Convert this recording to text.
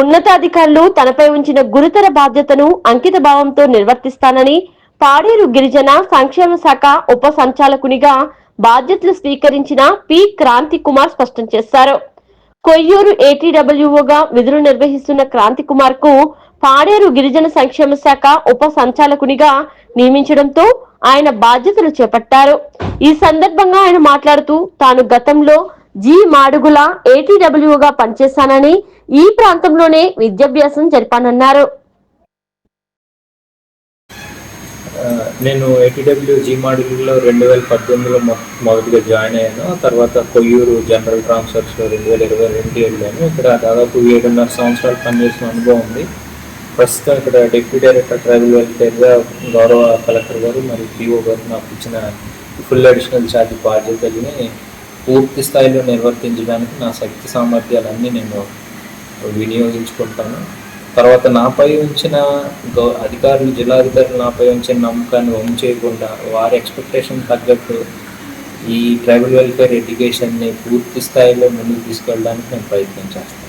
ఉన్నతాధికారులు తనపై ఉంచిన గురుతర బాధ్యతను అంకిత భావంతో నిర్వర్తిస్తానని పాడేరు గిరిజన సంక్షేమ శాఖ ఉప సంచాలకునిగా బాధ్యతలు స్వీకరించిన పి. క్రాంతి కుమార్ స్పష్టం చేశారు. కొయ్యూరు ఏటీడబ్ల్యూఓగా విధులు నిర్వహిస్తున్న క్రాంతి కుమార్కు పాడేరు గిరిజన సంక్షేమ శాఖ ఉప సంచాలకునిగా నియమించడంతో ఆయన బాధ్యతలు చేపట్టారు. ఈ సందర్భంగా ఆయన మాట్లాడుతూ తాను గతంలో జి మాడుగుల ఏటీడబ్ల్యూగా పనిచేశానని ఈ ప్రాంతంలోనే విద్యాభ్యాసం జరిపానన్నారు. నేను ఏటీడబ్ల్యూ జీ మాడ్యూల్లో రెండు వేల పద్దెనిమిదిలో మొదటిగా జాయిన్ అయ్యాను. తర్వాత కొయ్యూరు జనరల్ ట్రాన్స్ఫర్స్లో రెండు వేల ఇరవై రెండు వెళ్ళాను ఇక్కడ దాదాపు ఏడున్నర సంవత్సరాలు పనిచేసిన అనుభవం ఉంది. ప్రస్తుతం ఇక్కడ డిప్యూటీ డైరెక్టర్ ట్రైబల్ వెల్ఫేర్గా గౌరవ కలెక్టర్ గారు మరియు పిఓ గారు నాకు ఇచ్చిన ఫుల్ అడిషనల్ ఛార్జ్ బాధ్యతల్ని పూర్తి స్థాయిలో నిర్వర్తించడానికి నా శక్తి సామర్థ్యాలన్నీ నేను వినియోగించుకుంటాను. తర్వాత నాపై ఉంచిన గౌ అధికారులు జిల్లాధికారులు నాపై ఉంచిన నమ్మకాన్ని వమ్ము చేయకుండా వారి ఎక్స్పెక్టేషన్ తగ్గట్టు ఈ ట్రైబల్ వెల్ఫేర్ ఎడ్యుకేషన్ని పూర్తి స్థాయిలో ముందుకు తీసుకెళ్ళడానికి నేను ప్రయత్నం చేస్తాను